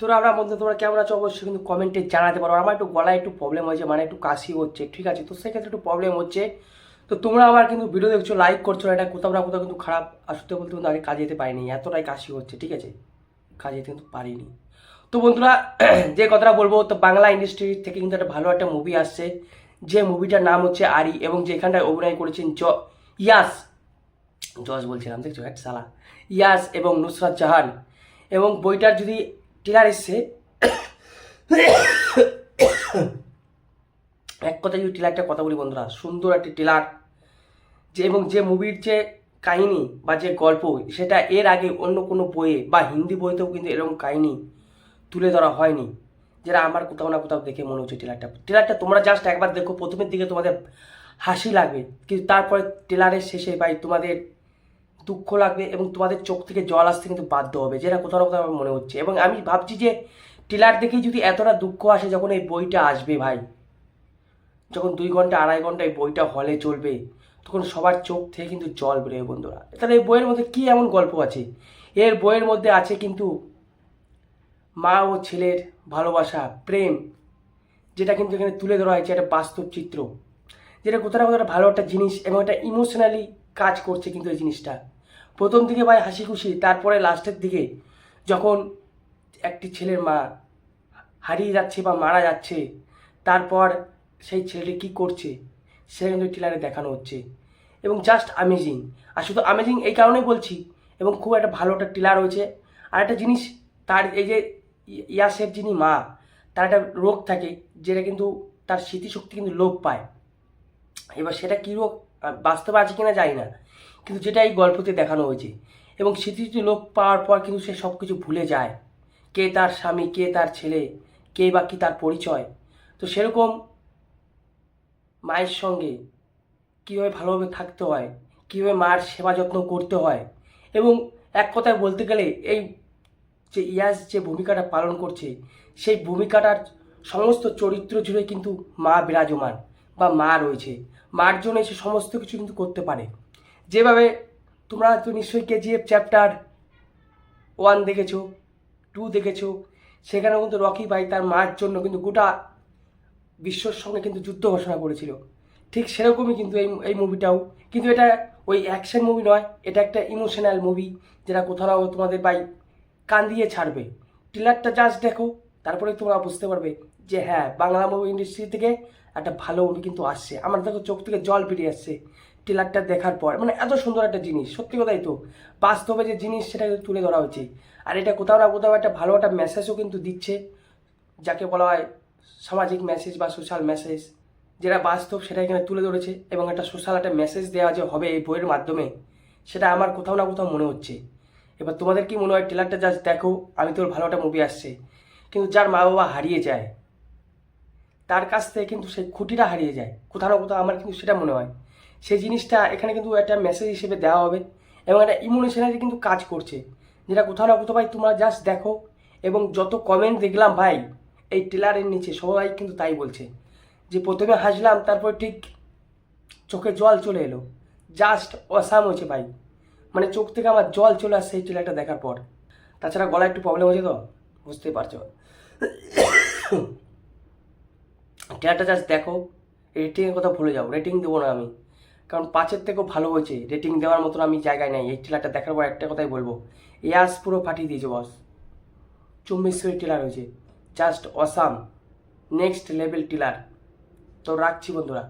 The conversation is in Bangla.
তোরা আমরা বন্ধু তোমরা কেমন আছো? অবশ্যই কিন্তু কমেন্টে জানাতে পারো। আমার একটু গলায় একটু প্রবলেম হয়েছে মানে একটু কাশি হচ্ছে ঠিক আছে? তো সেক্ষেত্রে একটু প্রবলেম হচ্ছে। তো তোমরা আমার কিন্তু ভিডিও দেখছ লাইক করছ না, এটা কোথাও না কোথাও কিন্তু খারাপ আসতে বলতে কিন্তু আগে কাজে যেতে পারিনি এতটাই কাশি হচ্ছে ঠিক আছে? কাজে যেতে কিন্তু পারিনি। তো বন্ধুরা যে কথাটা বলব তো বাংলা ইন্ডাস্ট্রি থেকে কিন্তু একটা ভালো একটা মুভি আসছে। যে মুভিটার নাম হচ্ছে আরি এবং যেখানটায় অভিনয় করেছেন জ ইয়াস জজ বলছিলাম দেখছ? এক সালা। ইয়াস এবং নুসরাত জাহান। এবং বইটার যদি টিলার এসছে। এক কথা যদি টিলারটা কথা বলি বন্ধুরা, সুন্দর একটি টিলার। যে এবং যে মুভির যে কাহিনী বা যে গল্প, সেটা এর আগে অন্য কোনো বইয়ে বা হিন্দি বইতেও কিন্তু এরকম কাহিনী তুলে ধরা হয়নি, যেটা আমার কোথাও না কোথাও দেখে মনে হচ্ছে টিলারটা। টিলারটা তোমরা জাস্ট একবার দেখো, প্রথমের দিকে তোমাদের হাসি লাগবে, কিন্তু তারপরে টেলারের শেষে ভাই তোমাদের দুঃখ লাগবে এবং তোমাদের চোখ থেকে জল আসতে কিন্তু বাধ্য হবে। যেটা কোথাও কোথাও আমার মনে হচ্ছে। এবং আমি ভাবছি যে টিলার দেখেই যদি এতটা দুঃখ আসে যখন এই বইটা আসবে ভাই, যখন দুই ঘণ্টা, আড়াই ঘণ্টা এই বইটা হলে চলবে, তখন সবার চোখ থেকে কিন্তু জল বেরোবে বন্ধুরা। তাহলে এই বইয়ের মধ্যে কী এমন গল্প আছে? এর বইয়ের মধ্যে আছে কিন্তু মা ও ছেলের ভালোবাসা, প্রেম, যেটা কিন্তু এখানে তুলে ধরা হয়েছে একটা বাস্তব চিত্র। যেটা কোথাও না কোথাও ভালো একটা জিনিস এবং একটা ইমোশনালি কাজ করছে কিন্তু এই জিনিসটা। প্রথম দিকে ভাই হাসি খুশি, তারপরে লাস্টের দিকে যখন একটি ছেলের মা হারিয়ে যাচ্ছে বা মারা যাচ্ছে, তারপর সেই ছেলেটি কী করছে সেটা কিন্তু ট্রেলারে দেখানো হচ্ছে। এবং জাস্ট আমেজিং আর শুধু আমেজিং এই কারণেই বলছি, এবং খুব একটা ভালো একটা টিলার হয়েছে আর একটা জিনিস, তার এই যে ইয়াসের যিনি মা, তার একটা রোগ থাকে, যেটা কিন্তু তার স্মৃতিশক্তি কিন্তু লোপ পায়। এবার সেটা কী রোগ বাস্তবে আছে কিনা জানি না। কিন্তু যেটা এই গল্পতে দেখানো হয়েছে। এবং স্মৃতিশক্তি লোক পাওয়ার পর কিন্তু সে সব কিছু ভুলে যায়। কে তার স্বামী, কে তার ছেলে, কে বা কি তার পরিচয়। তো সেরকম মায়ের সঙ্গে কীভাবে ভালোভাবে থাকতে হয়, কীভাবে মার সেবা যত্ন করতে হয়, এবং এক কথায় বলতে গেলে এই যে ইয়াস যে ভূমিকাটা পালন করছে, সেই ভূমিকাটার সমস্ত চরিত্র জুড়ে কিন্তু মা বিরাজমান বা মা রয়েছে। মার জন্য সে সমস্ত কিছু কিন্তু করতে পারে। যেভাবে তোমরা তো নিশ্চয়ই কেজিএফ চ্যাপ্টার ওয়ান দেখেছ টু দেখেছ সেখানে কিন্তু রকি ভাই তার মার জন্য কিন্তু গোটা বিশ্বর সঙ্গে কিন্তু যুদ্ধ ঘোষণা করেছিল। ঠিক সেরকমই কিন্তু এই এই মুভিটাও কিন্তু এটা ওই অ্যাকশন মুভি নয়, এটা একটা ইমোশনাল মুভি যেটা কোথাও তোমাদের ভাই কান দিয়ে ছাড়বে। ট্রেলারটা জাস্ট দেখো, তারপরে তোমরা বুঝতে পারবে যে হ্যাঁ বাংলা মুভি ইন্ডাস্ট্রি থেকে একটা ভালো মুভি কিন্তু আসছে। আমার দেখো চোখ থেকে জল বেরিয়ে আসছে। ট্রেলারটা দেখার পর মানে এত সুন্দর একটা জিনিস, সত্যি কথাই তো। বাস্তবে যে জিনিস সেটা তুলে ধরা হয়েছে। আর এটা কোথাও না কোথাও একটা ভালো একটা মেসেজও কিন্তু দিচ্ছে, যাকে বলা হয় সামাজিক মেসেজ বা সোশ্যাল মেসেজ যেটা বাস্তব সেটা এখানে তুলে ধরেছে এবং একটা সোশ্যাল একটা মেসেজ দেওয়া যে হবে এই বইয়ের মাধ্যমে, সেটা আমার কোথাও না কোথাও মনে হচ্ছে। এবার তোমাদের কি মনে হয় ট্রেলারটা জাস্ট দেখো, আমি তোর ভালো একটা মুভি আসছে। কিন্তু যার মা বাবা হারিয়ে যায়, তার কাছ থেকে কিন্তু সেই খুঁটিটা হারিয়ে যায়। কোথাও না কোথাও আমার কিন্তু সেটা মনে হয়। সেই জিনিসটা এখানে কিন্তু একটা মেসেজ হিসেবে দেওয়া হবে এবং একটা ইমোশনালি কিন্তু কাজ করছে। যেটা কোথাও না কোথাও ভাই তোমরা জাস্ট দেখো এবং যত কমেন্ট দেখলাম ভাই, এই ট্রেলারের নিচে সবাই কিন্তু তাই বলছে। যে প্রথমে হাসলাম, তারপর ঠিক চোখে জল চলে এলো। জাস্ট অসাম হয়েছে ভাই। মানে চোখ থেকে আমার জল চলে আসছে এই ট্রেলারটা দেখার পর। তাছাড়া গলায় একটু প্রবলেম হয়েছে তো, বুঝতেই পারছ। ট্রেলারটা জাস্ট দেখো রেটিংয়ের কথা ভুলে যাও রেটিং দেবো না আমি। কারণ পাঁচের থেকেও ভালো হয়েছে। রেটিং দেওয়ার মতন আমি জায়গায় নাই। এই ট্রেলারটা দেখার পর একটা কথাই বলব। এয়ার্স পুরো ফাটিয়ে দিয়েছে বস চুম্বেশ্বরী টিলার হয়েছে। Just awesome next level trailer তো রাখছি বন্ধুরা।